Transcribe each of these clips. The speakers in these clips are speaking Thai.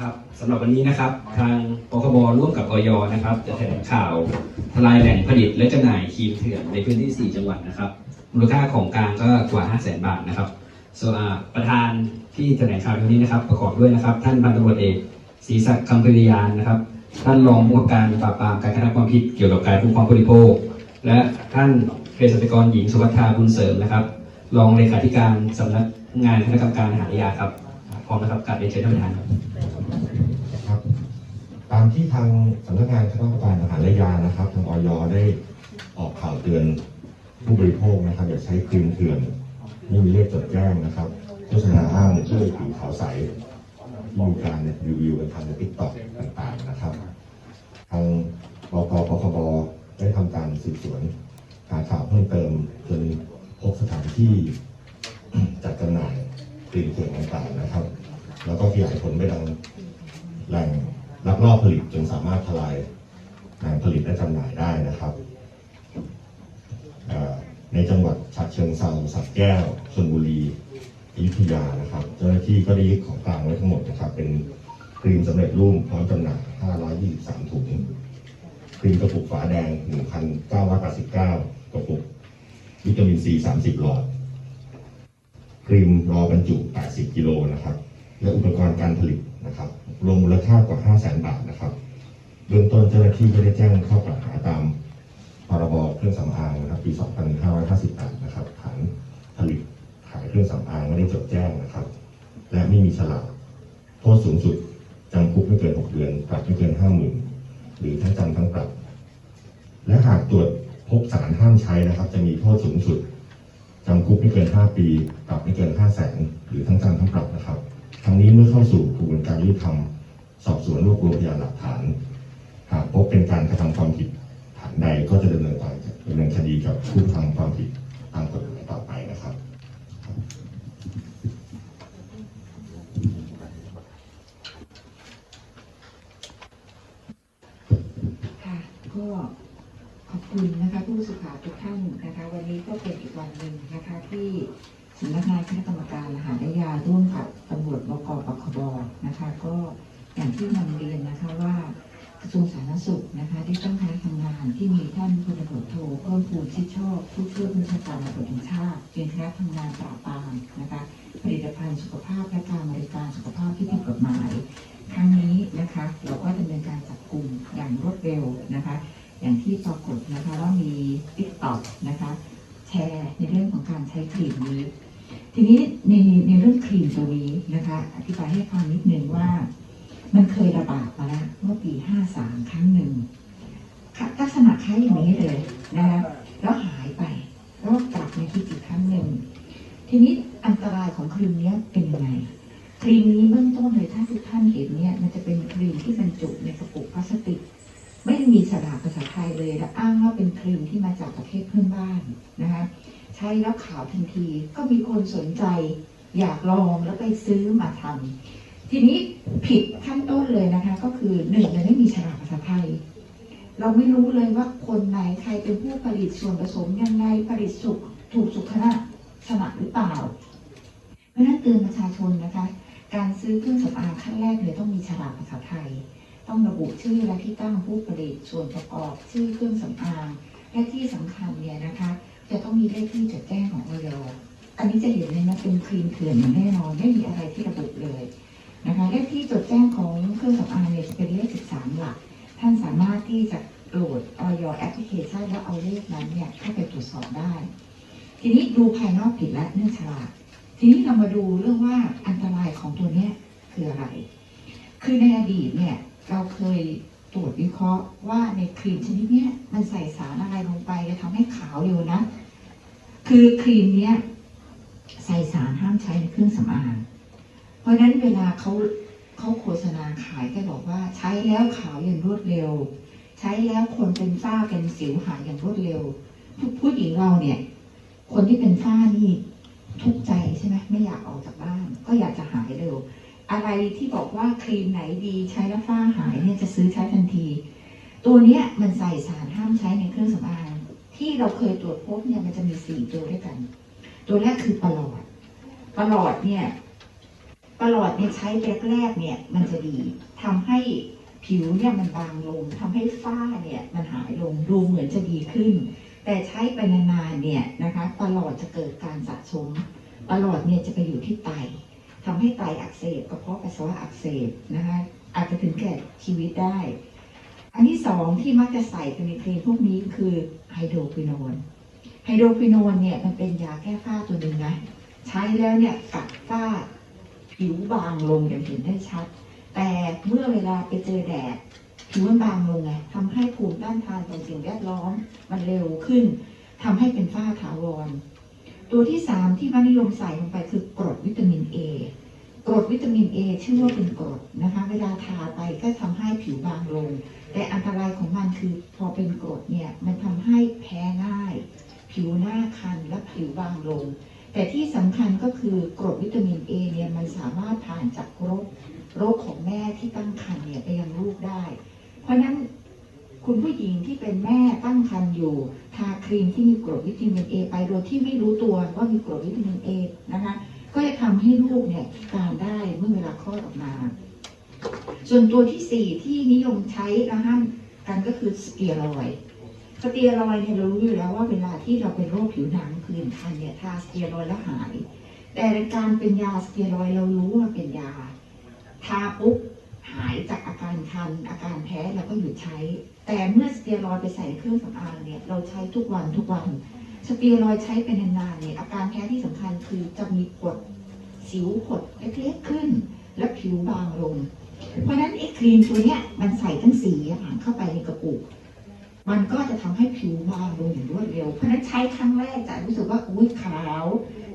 ครับสำหรับวันนี้นะครับ ทางปคบร่วมกับออยนะครับ จะแถลงข่าวทลายแหล่งผลิตและจำหน่ายครีมเถื่อนในพื้นที่ 4 จังหวัดนะครับ มูลค่าของกลางก็กว่า5 0 0 0 0 0 บาทนะครับส่วนประธานที่แถลงข่าวในวันนี้นะครับ ประกอบด้วยนะครับ ท่านพันตำรวจเอกศรีศักดิ์คำปริยานนะครับ ท่านรองผู้กำกับการปราบปรามการกระทำความผิดเกี่ยวกับการคุ้มครองผู้บริโภค และท่านเภสัชกรหญิงสุวัฒนาบุญเสริมนะครับ รองเลขาธิการสำนัก งานคณะกรรมการอาหารยาครับพร้อมนะครับการเรียนเชิญท่านประธานครับ ตามที่ทางสำนักงานคณะกรรมการอาหารและยานะครับ ทางออยได้ออกข่าวเตือนผู้บริโภคนะครับอย่าใช้ครีมเถื่อนไม่มีเลขจดแจ้งนะครับโฆษณาอ้างช่วยผิวขาวใสมีการรีวิวกันทางในทิกตอกต่างๆนะครับ ทางบกปคบได้ทำการสืบสวนหาข่าวเพิ่มเติมจนพบสถานที่ จัดจำหน่ายครีมเถื่อนต่างๆนะครับ แล้วก็ขยายผลไปดังแหล่งลักลอบผลิตจนสามารถทลายแหล่งผลิตและจำหน่ายได้นะครับ ในจังหวัดฉะเชิงเทราสักแก้วชลบุรีอยุธยานะครับ เจ้าหน้าที่ก็ได้ยึดของกลางไว้ทั้งหมดนะครับ เป็นครีมสำเร็จรูปพร้อมจำหน่าย 523 ถุงครีมกระปุกฝาแดง 1,989 กระปุกวิตามินซี 30 หลอด ครีมรอบรรจุ 80 กิโลนะครับ และอุปกรณ์การผลิตนะครับ รวมมูลค่ากว่า 5 0 0 0 0 0 บาทนะครับ เบื้องต้นเจ้าหน้าที่ก็ได้แจ้งข้อกล่าวหาตามพรบเครื่องสำอางนะครับ ปี 2558 นะครับฐานผลิตขายเครื่องสำอางไม่ได้จดแจ้งนะครับ และไม่มีฉลากโทษสูงสุดจำคุกไม่เกิน 6 เดือน ปรับไม่เกิน 50,000 หรือทั้งจำทั้งปรับ และหากตรวจพบสารห้ามใช้นะครับ จะมีโทษสูงสุด จำคุกไม่เกิน 5 ปี ปรับไม่เกิน 5 0 0แสนหรือทั้งจำทั้งปรับนะครับ ทั้งนี้เมื่อเข้าสู่กระบวนการยุติธรรม สอบสวนรวบรวมพยานหลักฐาน หากพบเป็นการกระทำความผิดฐานใดก็จะดำเนินการดำเนินคดีกับผู้กระทำความผิดตามกฎหมายต่อไปนะครับ ค่ะก็ขอบคุณนะคะผู้ สื่อข่าวทุกท่านนะคะ วันนี้ก็เป็นอีกวันหนึ่งนะคะที่สำนักงานคณะกรรมการอาหารและยาร่วมกับตำรวจบกปคบนะคะ ก็อย่างที่นำเรียนนะคะว่ากระทรวงสาธารณสุขนะคะได้ตั้งคณะทำงานที่มีท่านพลตำรวจโทเพิ่มพูนชิดชอบผู้ช่วยผู้บัญชาการตำรวจแห่งชาติเป็นคณะทำงานปราบปรามนะคะผลิตภัณฑ์สุขภาพและการบริการสุขภาพที่ผิดกฎหมาย ครั้งนี้นะคะเราก็ดำเนินการจับกลุ่มอย่างรวดเร็วนะคะ อย่างที่ปรากฏนะคะว่ามี t ิ k t o k นะคะแชร์ในเรื่องของการใช้ครีมนี้ ทีนี้ในในเรื่องครีมตัวนี้นะคะอธิบายให้ฟังนิดนึงว่า มันเคยระบาดมาแล้วเมื่อปี 53 ครั้งหนึ่งลักษณะคล้ายอย่างนี้เลยนะคะแล้วหายไปแล้วกลับมาที่อีกครั้งหนึ่งทีนี้อันตรายของครีมนี้เป็นยังไงครีมนี้เบื้องต้นเลยถ้าทุกท่านเห็นเนี่ยมันจะเป็นครีมที่บรรจุในกระปุกพลาสติก ไม่ได้มีฉลากภาษาไทยเลยและอ้างว่าเป็นครีมที่มาจากประเทศเพื่อนบ้านนะคะใช้แล้วขาวทันทีก็มีคนสนใจ อยากลองแล้วไปซื้อมาทำทีนี้ผิดขั้นต้นเลยนะคะ ก็คือหนึ่งเลยไม่มีฉลากภาษาไทย เราไม่รู้เลยว่าคนไหนใครเป็นผู้ผลิตส่วนผสมยังไงผลิตสุกถูกสุขลักษณะหรือเปล่า เพราะนั้นเตือนประชาชนนะคะ การซื้อเครื่องสำอางขั้นแรกเลยต้องมีฉลากภาษาไทย ต้องระบุชื่อและที่ตั้งผู้ผลิตส่วนประกอบชื่อเครื่องสำอาง และที่สำคัญเนี่ยนะคะ จะต้องมีเลขที่จดแจ้งของออยอันนี้จะเห็นเลยนะเป็นครีมเถื่อนอย่างแน่นอนไม่มีอะไรที่ระบุเลยนะคะเลขที่จดแจ้งของเครื่องสำอางเนี่ยจะเป็นเลข 13 หลัก ท่านสามารถที่จะโหลดออยแอปพลิเคชันแล้วเอาเลขนั้นเนี่ยเข้าไปตรวจสอบได้ ทีนี้ดูภายนอกผิดและเนื่องฉลาดทีนี้เรามาดูเรื่องว่าอันตรายของตัวเนี้ยคืออะไร คือในอดีตเนี่ย เคยตรวจวิเคราะห์ว่าในครีมชนิดนี้มันใส่สารอะไรลงไปจะทำให้ขาวเร็วนะ คือครีมเนี้ยใส่สารห้ามใช้ในเครื่องสำอาง เพราะนั้นเวลาเขาเขาโฆษณาขายก็บอกว่าใช้แล้วขาวอย่างรวดเร็ว ใช้แล้วคนเป็นฝ้าเป็นสิวหายอย่างรวดเร็วผู้ผู้หญิงเราเนี่ย คนที่เป็นฝ้านี่ทุกใจใช่ไหมไม่อยากออกจากบ้าน ก็อยากจะหายเร็ว อะไรที่บอกว่าครีมไหนดีใช้แล้วฝ้าหายเนี่ยจะซื้อใช้ทันที ตัวเนี้ยมันใส่สารห้ามใช้ในเครื่องสำอางที่เราเคยตรวจพบเนี่ยมันจะมีสี่ตัวด้วยกัน ตัวแรกคือประหลอดประหลอดเนี่ยประหลอดเนี่ยใช้แรกๆเนี่ยมันจะดีทำให้ผิวเนี่ยมันบางลงทำให้ฝ้าเนี่ยมันหายลงดูเหมือนจะดีขึ้น แต่ใช้ไปนานๆเนี่ยนะคะประหลอดจะเกิดการสะสมประหลอดเนี่ยจะไปอยู่ที่ไต ทำให้ไตอักเสบกระเพาะปัสสาวะอักเสบนะคะอาจจะถึงแก่ชีวิตได้ อันที่สองที่มักจะใส่กันในครีมพวกนี้คือไฮโดรควินอนไฮโดรควินอนเนี่ยมันเป็นยาแก้ฝ้าตัวหนึ่งนะ ใช้แล้วเนี่ยกัดฝ้าผิวบางลงอย่างเห็นได้ชัด แต่เมื่อเวลาไปเจอแดดผิวมันบางลงไงทำให้ภูมิต้านทานต่อสิ่งแวดล้อม มันเร็วขึ้นทำให้เป็นฝ้าถาวร ตัวที่สามที่มันิยมใส่ลงไปคือกรดวิตามินเอกรดวิตามินเอชื่อว่าเป็นกรดนะคะ เวลาทาไปก็ทำให้ผิวบางลง แต่อันตรายของมันคือพอเป็นกรดเนี่ยมันทำให้แพ้ง่าย ผิวหน้าคันและผิวบางลง แต่ที่สำคัญก็คือกรดวิตามินเอเนี่ยมันสามารถผ่านจากโรคโรคของแม่ที่ตั้งครรภ์เนี่ยไปยังลูกได้ เพราะฉะนั้น คุณผู้หญิงที่เป็นแม่ตั้งครรภ์อยู่ ทาครีมที่มีกรดวิตามินเอไปโดยที่ไม่รู้ตัวว่ามีกรดวิตามินเอนะคะ ก็จะทำให้ลูกเนี่ยการได้เมื่อเวลาคลอดออกมา ส่วนตัวที่สี่ที่นิยมใช้นะฮะกันก็คือสเตียรอยสเตียรอยเนี่ยเรารู้อยู่แล้วว่าเวลาที่เราเป็นโรคผิวหนังผื่นคันเนี่ยทาสเตียรอยแล้วหาย แต่การเป็นยาสเตียรอยเรารู้ว่าเป็นยา ทาปุ๊บหายจากอาการคันอาการแพ้เราก็หยุดใช้ แต่เมื่อสเตียรอยไปใส่เครื่องสำอางเนี่ยเราใช้ทุกวันทุกวันสเตียรอยใช้เป็นนานๆเนี่ยอาการแพ้ที่สำคัญคือจะมีผดสิวผดเล็กๆขึ้น และผิวบางลง เพราะฉะนั้นไอ้ครีมตัวเนี้ยมันใส่ทั้งสีอย่างเข้าไปในกระปุกมันก็จะทำให้ผิวบางลงอย่างรวดเร็ว เพราะฉะนั้นใช้ครั้งแรกจะรู้สึกว่าอุ้ยขาว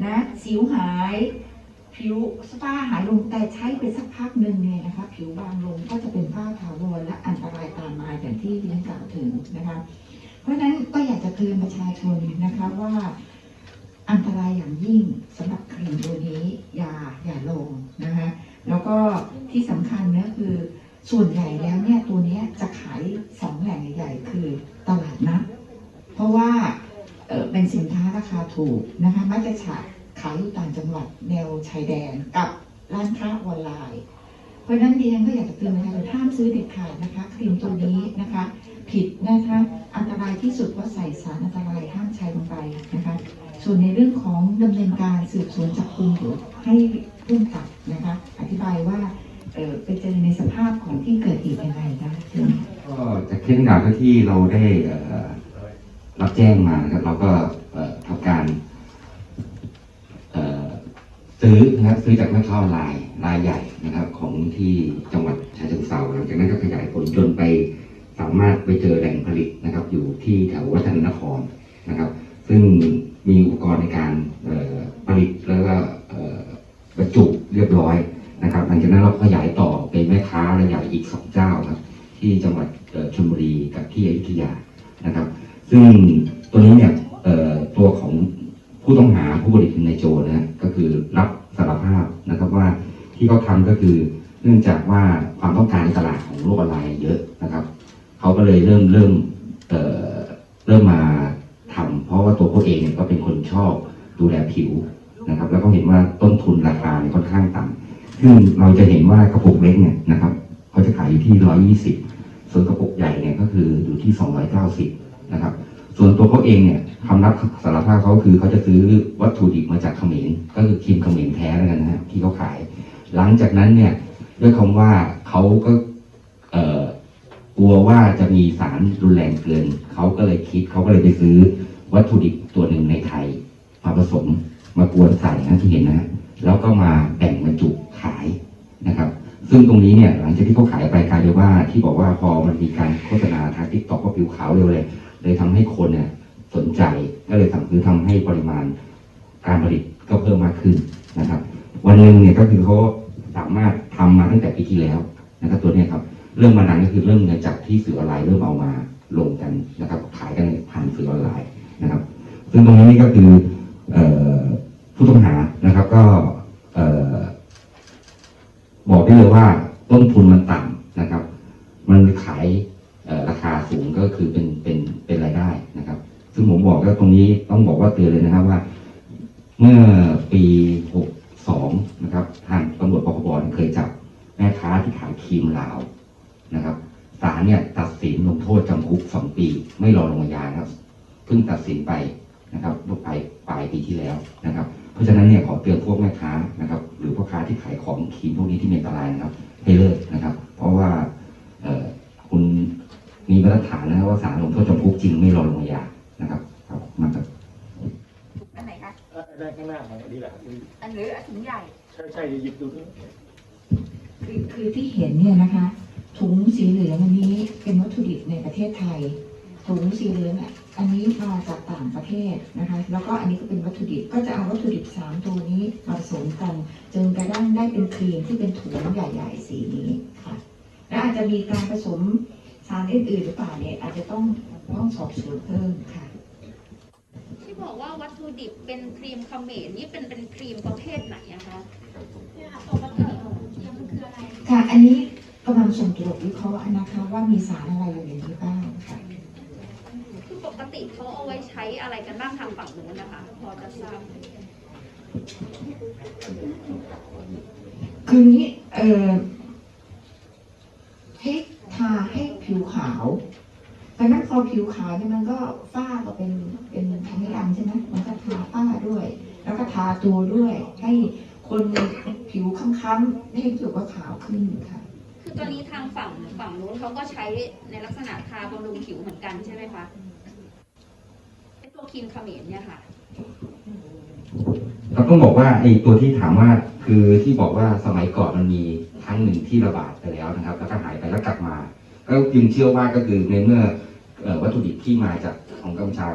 นะ สิวหาย ผิวฝ้าหายลงแต่ใช้ไปสักพักหนึ่งเนี่ยนะคะ ผิวบางลงก็จะเป็นฝ้าถาวรและอันตรายตามมาอย่างที่เรียนกล่าวถึงนะคะ เพราะฉะนั้นก็อยากจะเตือนประชาชนนะคะว่าอันตรายอย่างยิ่งสำหรับครีมตัวนี้อย่าอย่าลงนะคะแล้วก็ที่สำคัญเนี่ยคือส่วนใหญ่แล้วเนี่ยตัวนี้จะขายสองแหล่งใหญ่คือตลาดนัดเพราะว่าเเป็นสินค้าราคาถูกนะคะมักจะขาย ขายอยู่ต่างจังหวัดแนวชายแดนกับร้านค้าออนไลน์ เพราะฉะนั้นดิฉันก็อยากจะเตือนประชาชนห้ามซื้อเด็ดขาดนะคะครีมตัวนี้นะคะ ผิดนะคะอันตรายที่สุดเพราใส่สารอันตรายห้ามใช้ลงไปนะคะ ส่วนในเรื่องของดำเนินการสืบสวนจับกลุ่มให้พุ่งกับนะคะ อธิบายว่าเออไปเจอในสภาพของที่เกิดเหตุยังไงคะเชิญก็จากเคสดังาวที่เราได้รับแจ้งมานะครับเราก็เอ่อทำการ ซื้อนะครับซื้อจากแม่ค้าออนไลน์รายใหญ่นะครับ ของที่จังหวัดชายเชิงเทราหลังจากนั้นก็ขยายผลจนไปสามารถไปเจอแหล่งผลิตนะครับ อยู่ที่แถววัฒนนครนะครับ ซึ่งมีอุปกรณ์ในการผลิตแล้วก็เอ่อบรรจุเรียบร้อยนะครับหลังจากนั้นเราขยายต่อเป็นแม่ค้ารายใหญ่อีกสองเจ้าครับ ที่จังหวัดชลบุรีกับที่อยุธยานะครับ ซึ่งตัวนี้เนี่ยตัวของ ผู้ต้องหาผู้ผลิตคือนโจนะก็คือรับสารภาพนะครับว่าที่เขาทำก็คือเนื่องจากว่าความต้องการในตลาดของโลกออนไลน์เยอะนะครับเขาก็เลยเริ่มเริ่มเอ่อเริ่มมาทำเพราะว่าตัวเขาเองเนี่ยก็เป็นคนชอบดูแลผิวนะครับ แล้วก็เห็นว่าต้นทุนราคาเนี่ยค่อนข้างต่ำซึ่งเราจะเห็นว่ากระปุกเล็กเนี่ยนะครับเขาจะขายอยู่ที่ร้อยี่สิบส่วนกระปุกใหญ่เนี่ยก็คืออยู่ที่290นะครับ ส่วนตัวเขาเองเนี่ย คำรับสารภาพเขาคือเขาจะซื้อวัตถุดิบมาจากเขมรก็คือครีมเขมรแท้แล้วกันนะฮะที่เขาขาย หลังจากนั้นเนี่ยด้วยคำว่าเขาก็เอ่อกลัวว่าจะมีสารรุนแรงเกินเขาก็เลยคิดเขาก็เลยไปซื้อวัตถุดิบตัวหนึ่งในไทยมาผสมมากวนใส่นะที่เห็นนะฮะแล้วก็มาแบ่งบรรจุขายนะครับ ซึ่งตรงนี้เนี่ยหลังจากที่เขาขายไปกลายเป็นว่าที่บอกว่าพอมันมีการโฆษณาทางทิกตอกว่าผิวขาวเร็วเลยเลยทำให้คนเนี่ย สนใจก็เลยสั่งซื้อทำให้ปริมาณการผลิตก็เพิ่มมากขึ้นนะครับ วันหนึ่งเนี่ยก็คือเขาสามารถทำมาตั้งแต่ปีที่แล้วนะครับตัวนี้ครับเริ่มมาดังก็คือเริ่มมาจากที่สื่อออนไลน์เริ่มเอามาลงกันนะครับขายกันผ่านสื่อออนไลน์นะครับ ซึ่งตรงนี้นี่ก็คืออผู้ต้องหานะครับก็บอกได้เลยว่าต้นทุนมันต่ำนะครับ มันขายราคาสูงก็คือเป็นเป็น ผมบอกว่าตรงนี้ต้องบอกว่าเตือนเลยนะครับว่า เมื่อปีนะครับ ทางตำรวจปคบเคยจับแม่ค้าที่ขายครีมลาวนะครับศาลเนี่ยตัดสินลงโทษจำคุกสองปี ไม่รอลงอาญาครับเพิ่งตัดสินไปนะครับเมื่อปลายปลายปีที่แล้วนะครับ เพราะฉะนั้นเนี่ยขอเตือนพวกแม่ค้านะครับ หรือพ่อค้าที่ขายของครีมพวกนี้ที่มีอันตรายนะครับ ให้เลิกนะครับ เพราะว่าคุณมีมาตรฐานนะว่าศาลลงโทษจำคุกจริงไม่รอลงอาญา นะครับครับมาครับอันไหนคะเอ่อได้ข้างหน้าของอันนี้แหละอันหรืออันถุงใหญ่ใช่ใช่หยิบดูนี่คือคือที่เห็นเนี่ยนะคะ ถุงสีเหลืองอันนี้เป็นวัตถุดิบในประเทศไทย ถุงสีเหลืองอะอันนี้มาจากต่างประเทศนะคะ แล้วก็อันนี้ก็เป็นวัตถุดิบก็จะเอาวัตถุดิบสามตัวนี้มาผสมกันจนกระทั่งได้เป็นครีมที่เป็นถุงใหญ่ๆสีนี้ค่ะ และอาจจะมีการผสมสารอื่นๆหรือเปล่าเนี่ยอาจจะต้องต้องสอบสวนเพิ่มค่ะที่ บอกว่าวัตถุดิบเป็นครีมเขมรนี่เป็นเป็นครีมประเภทไหนอะคะค่ะ อันนี้กำลังส่งตรวจวิเคราะห์นะคะว่ามีสารอะไรอยู่ในนี้บ้างค่ะคือปกติเขาเอาไว้ใช้อะไรกันบ้างทางฝั่งนู้นนะคะ พอจะทราบไหมคือนี้เอ่อให้ทาให้ผิวขาว ดังนั้นพอผิวขาวเนี่ยมันก็ฝ้าก็เป็นเป็นทั้งดำใช่ไหมมันก็ทาฝ้าด้วย แล้วก็ทาตัวด้วย ให้คนผิวค้ำๆให้ผิวก็ขาวขึ้นค่ะ คือตอนนี้ทางฝั่งฝั่งนู้นเขาก็ใช้ในลักษณะทาบำรุงผิวเหมือนกันใช่ไหมคะเป็นตัวครีมเขมรเนี่ยค่ะเราต้องบอกว่าไอ้ตัวที่ถามว่าคือที่บอกว่าสมัยก่อนมันมีครั้งหนึ่งที่ระบาดไปแล้วนะครับ แล้วก็หายไปแล้วกลับมา ก็จึงเชื่อว่าก็คือในเมื่อเอ่อ วัตถุดิบที่มาจากของกัมพูชา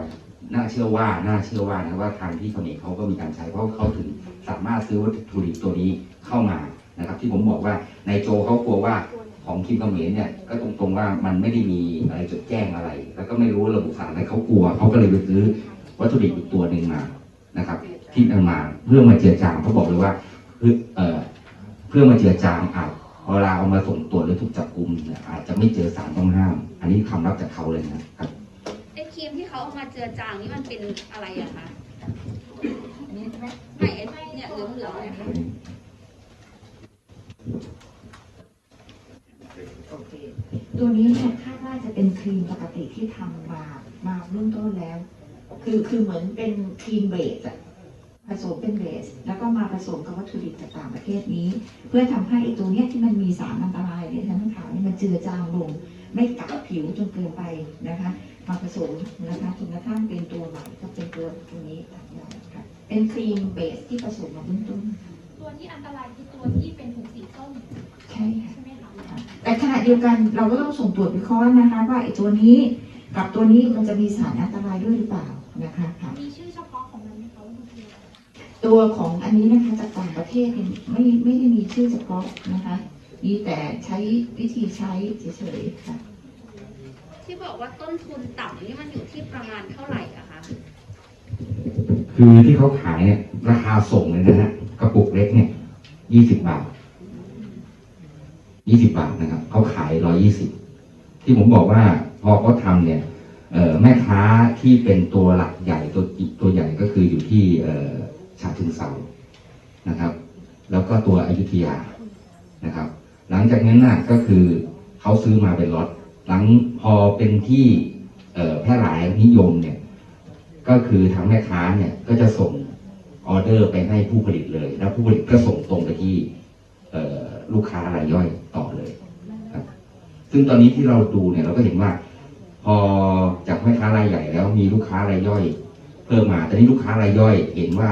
น่าเชื่อว่าน่าเชื่อว่านะว่าทางที่เขมรเขาก็มีการใช้เพราะเขาถึงสามารถซื้อวัตถุดิบตัวนี้เข้ามานะครับ ที่ผมบอกว่าในโจเขากลัวว่าของคิมเขมรเนี่ยก็ตรงๆว่ามันไม่ได้มีอะไรจดแจ้งอะไร แล้วก็ไม่รู้ระบุสารอะไรเขากลัวเขาก็เลยไปซื้อวัตถุดิบอีกตัวหนึ่งมานะครับ ที่นำมาเพื่อมาเจือจางเขาบอกเลยว่าเพื่อเพื่อมาเจือจางอาจ เวลาเอามาส่งตรวจหรือถูกจับกุมเนี่ยอาจจะไม่เจอสารต้องห้าม อันนี้คำรับจากเขาเลยนะครับไอ้ครีมที่เขาเอามาเจือจางนี่มันเป็นอะไรอะคะอันนี้ใช่ไหมไม่ไอ้เนี่ยเหลืองเหลืองๆเนี่ยค่ะโอเคตัวนี้เนี่ยคาดว่าจะเป็นครีมปกติที่ทำมามาเบื้องต้นแล้ว คือคือเหมือนเป็นครีมเบสอะ ผสมเป็นเบส แล้วก็มาผสมกับวัตถุดิบจากต่างประเทศนี้ เพื่อทำให้ไอ้ตัวเนี้ยที่มันมีสารอันตรายเนี่ยทั้งขาวนี่มันเจือจางลง ไม่กัดผิวจนเกินไปนะคะมาผสมนะคะจนกระทั่งเป็นตัวใหม่ก็เป็นตัวตัวนี้ต่างๆค่ะเป็นครีมเบสที่ผสมมาเบื้องต้นตัวที่อันตรายคือตัวที่เป็นถุงสีส้มใช่ค่ะใช่ไหมคะแต่ขณะเดียวกันเราก็ต้องส่งตรวจวิเคราะห์นะคะ ว่าไอ้ตัวนี้กับตัวนี้มันจะมีสารอันตรายด้วยหรือเปล่านะคะ ตัวของอันนี้นะคะจากต่างประเทศเนี่ยไม่ไม่ได้มีชื่อเฉพาะนะคะ มีแต่ใช้วิธีใช้เฉยๆค่ะ ที่บอกว่าต้นทุนต่ำนี่มันอยู่ที่ประมาณเท่าไหร่อะคะคือที่เขาขายเนี่ยราคาส่งเลยนะฮะกระปุกเล็กเนี่ยยี่สิบบาทยี่สิบบาทนะครับเขาขายร้อยี่สิบที่ผมบอกว่าพอเขาทำเนี่ยเอ่อแม่ค้าที่เป็นตัวหลักใหญ่ตัวตัวใหญ่ก็คืออยู่ที่เอ่อ ฉะเชิงเซานะครับ แล้วก็ตัวอยุธยานะครับ หลังจากนั้นน่ะก็คือเขาซื้อมาเป็นล็อตหลังพอเป็นที่แพร่หลายนิยมเนี่ยก็คือทางแม่ค้าเนี่ยก็จะส่งออเดอร์ไปให้ผู้ผลิตเลย แล้วผู้ผลิตก็ส่งตรงไปที่ลูกค้ารายย่อยต่อเลยครับ ซึ่งตอนนี้ที่เราดูเนี่ยเราก็เห็นว่า พอจากแม่ค้ารายใหญ่แล้วมีลูกค้ารายย่อย เพิ่มมาแต่นี้ลูกค้ารายย่อย เห็นว่า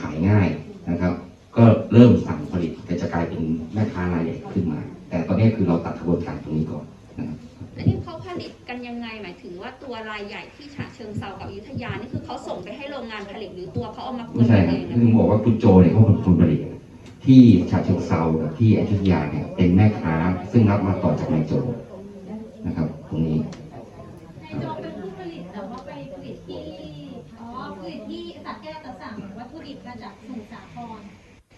ขายง่ายนะครับ ก็เริ่มสั่งผลิตแต่จะกลายเป็นแม่ค้ารายใหญ่ขึ้นมา แต่ตอนนี้คือเราตัดกระบวนการตรงนี้ก่อนนะครับอันนี้เขาผลิตกันยังไงหมายถึงว่าตัวรายใหญ่ที่ฉะเชิงเซากับอยุธยานี่คือเขาส่งไปให้โรงงานผลิตหรือตัวเขาเอามากวไม่นใช่เอครับงคือผมบอกว่าคุณโจเนี่ยเขาเป็นคนผลิตที่ฉะเชิงเซากับที่อยุธยาเนี่ยเป็นแม่ค้าซึ่งรับมาต่อจากนายโจนะครับ ตรงนี้ในโจเป็นผู้ผ ลิตแต่ว่าไปผลิตที่ อ๋อผลิตที่สักแก้วแต่สั่งวัตถุดิบมาจากสมุทรสาคร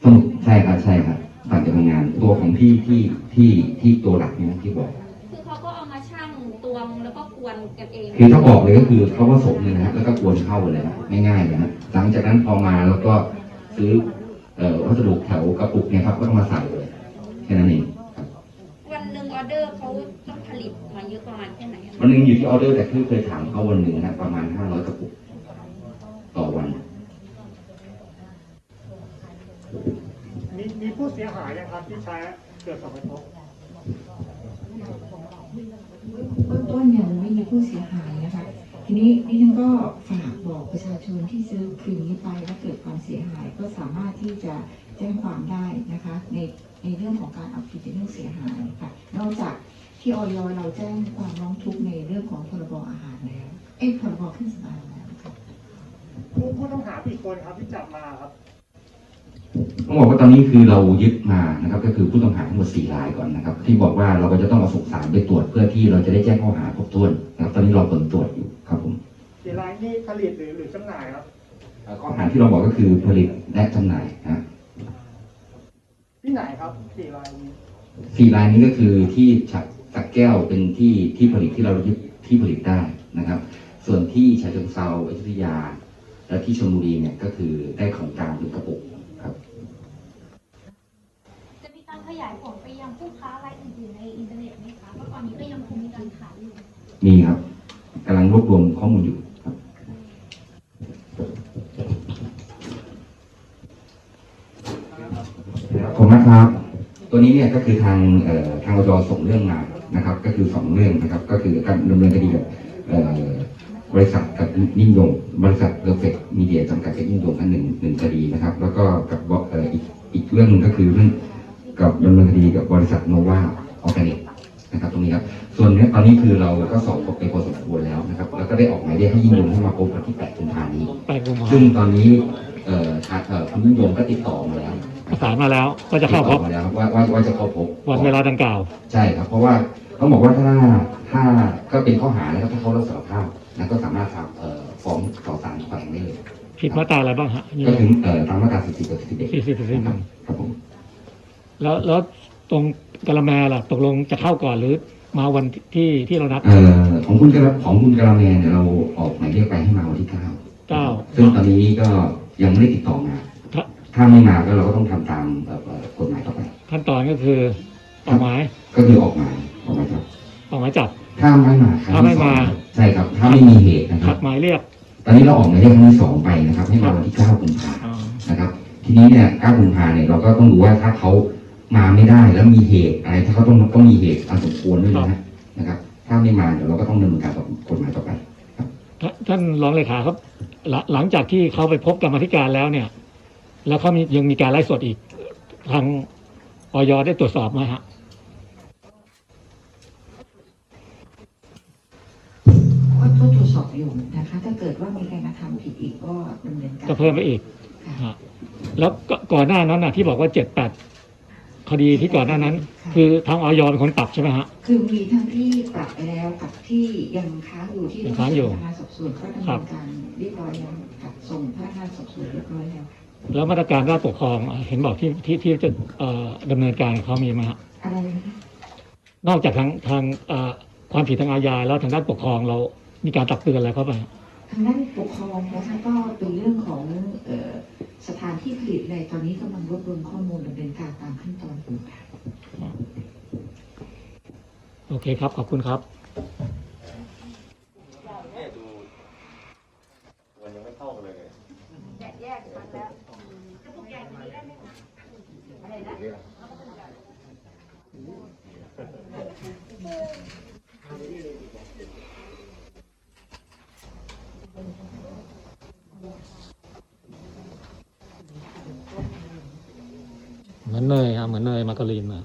ต้องใช่ครับใช่ครับต่างจากโรงงาน ตัวของที่ที่ที่ที่ตัวหลักเนี่ยนะที่บอก คือเขาก็เอามาชั่งตวงแล้วก็กวนกันเอง คือถ้าบอกเลยก็คือเขาผสมเลยนะฮะแล้วก็กวนเข้าเลยนะง่ายๆเลยนะหลังจากนั้นพอมาแล้วก็ซื้อเอ่อวัสดุแถวกระปุกเนี่ยครับก็ต้องมาใส่เลยแค่นั้นเอง วันหนึงอยู่ที่ออเดอร์แต่คือเคยถามเขาวันหนึ่งนะประมาณห้าร้อยกระปุกต่อวันมีมีผู้เสียหายนะครับที่ใช้เกิดผลกระทบเบื้องต้นยังไม่มีผู้เสียหายนะคะ ทีนี้ดิฉันก็ฝากบอกประชาชนที่ซื้อครีมนี้ไปแล้วเกิดความเสียหายก็สามารถที่จะแจ้งความได้นะคะ ในในเรื่องของการเอาผิดในเรื่องเสียหายค่ะนอกจาก ที่ออยเราแจ้งความร้องทุกข์ในเรื่องของพรบอาหารแล้ว เอ้ยพรบเครื่องสำอางแล้วค่ะผู้ผู้ต้องหากี่คนครับที่จับมาครับต้องบอกว่าตอนนี้คือเรายึดมานะครับ ก็คือผู้ต้องหาทั้งหมด4รายก่อนนะครับ ที่บอกว่าเราก็จะต้องเอาส่งสารไปตรวจเพื่อที่เราจะได้แจ้งข้อหาครบถ้วนนะครับ ตอนนี้รอผลตรวจอยู่ครับผมกี่รายนี่ผลิตหรือหรือจำหน่ายครับเอ่อข้อหาที่เราบอกก็คือผลิตและจำหน่ายนะที่ไหนครับกี่รายนี้สี่รายนี้ก็คือที่ฉัดสัก แก้วเป็นที่ที่ผลิตที่เรายึดที่ผลิตได้นะครับ ส่วนที่ฉะเชิงเซาอยุธยา และที่ชลบุรีเนี่ยก็คือได้ของกลางเป็นกระปุกครับจะมีการขยายผลไปยังผู้ค้ารายอื่นๆในอินเทอร์เน็ตไหมคะเพราะตอนนี้ก็ยังคงมีการขายอยู่มีครับกำลังรวบรวมข้อมูลอยู่ครับขอบคุณมากครับ ตัวนี้เนี่ยก็คือทางเอ่อทางอจส่งเรื่องมา นะครับ ก็คือสองเรื่องนะครับ ก็คือการดำเนินคดีกับเอ่อบริษัทกับยิ่งยงบริษัทเ e อร์เฟกมีเดียจำกัดกับยิ่งยงอันหนึ่งหนึ่งคดีนะครับ แล้วก็กับเอ่ออีกอีกเรื่องหนึงก็คือเรื่องกับดำเนินคดีกับบริษัทโนวาออร์แกนิกนะครับตรงนี้ครับ ส่วนเนี้ยตอนนี้คือเราก็สอบไปพอสมควรแล้วนะครับ แล้วก็ได้ออกหมายเรียกให้ยิ่งยงให้มาพบวันที่8กุมภาพันธ์นี้ไปกุมภาซึ่งตอนนี้เอ่อทางเอ่อคุณยิ่งยงก็ติดต่อมาแล้วประสานมาแล้วก็จะเข้าพบติดต่อมาแล้วว่าว่าว่าจะเข้าพบวันเวลาดังกล่าว ใช่ครับ เพราะว่า ต้องบอกว่าถ้าถ้าก็เป็นข้อหาแล้วก็ถ้าเขารับสารภาพนะก็สามารถทำเอ่อฟ้องต่อศาลแขวงได้เลยผิดมาตราอะไรบ้างฮะนี่ก็ถึงเอ่อตามมาตรา40กับ41สี่สิบสี่หครันึ่บงครับผมแล้วแล้วตรงกะละแมล่ะตกลงจะเข้าก่อนหรือมาวันที่ที่เรานัดเอ่อของคุณกระของคุณกระแมเนี่ยเราออกหมายเรียกไปให้มาวันที่เก้า9ซึ่งตอนนี้ก็ยังไม่ได้ติดต่อมาถ้าถ้าไม่มาก็เราก็ต้องทำตามเอ่อเอ่อกฎหมายต่อไป ขั้นตอนก็คือออกหมายก็คือออกหมาย ออกหมายครับออกหมายจับ ถ้าไม่มาครั้งถ้าไม่ที่สองมา ใช่ครับ ถ้าไม่มีเหตุนะคขัรับดหมายเรียกตอนนี้เราออกหมายเรียกครั้งที่สองไปนะครับ ให้มาวันที่9กุมภาอ๋อนะครับ ทีนี้เนี่ย9กุมภาเนี่ยเราก็ต้องดูว่าถ้าเขามาไม่ได้แล้วมีเหตุอะไรถ้าเขาต้องต้องมีเหตุอันสมควรด้วยนะนะครับ ถ้าไม่มาเดี๋ยวเราก็ต้องดำเนินการต่อกฎหมายต่อไป ท่านท่านรองเลขาครับหลังหลังจากที่เขาไปพบกรรมาธิการแล้วเนี่ย แล้วเขามียังมีการไลฟ์สดอีก ทางออยได้ตรวจสอบไหมฮะ ก็ก็ตรวจสอบอยู่นะคะ ถ้าเกิดว่ามีการกระทำผิดอีกก็ดำเนินการ ก็เพิ่มไปอีกค่ะฮะแล้วก็ก่อนหน้านั้นนะที่บอกว่าเจ็ดแปดคดีที่ก่อนหน้านั้นคือทางออยเป็นคนปรับใช่ไหมฮะ คือมีทั้งที่ปรับไปแล้วกับที่ยังค้างอยู่ที่ยังค้างอยู่พนักงานสอบสวนก็ดำครัเนิบ นการเรียบร้อยแล้วค่ะส่งพนักงานสอบสวนเรียบร้อยแล้ว แล้วมาตรการด้านปกครองเห็นบอกที่ที่ที่จะเอ่อดำเนินการเขามีไหมฮะอะไรนะคะนอกจากทางทางเอ่อความผิดทางอาญาแล้วทางด้านปกครองเรา มีการตักเตือนอะไรเข้าไปฮะทางด้านปกครองนะคะก็เป็นเรื่องของเอ่อสถานที่ผลิตเลยตอนนี้กำลังรวบรวมข้อมูลดำเนินการตามขั้นตอนอยู่ค่ะ โอเคครับ ขอบคุณครับ แยกแยกมันแล้วอะไรนะ เห มือนเนยฮะเหมือนเนยมาการีนมาน่า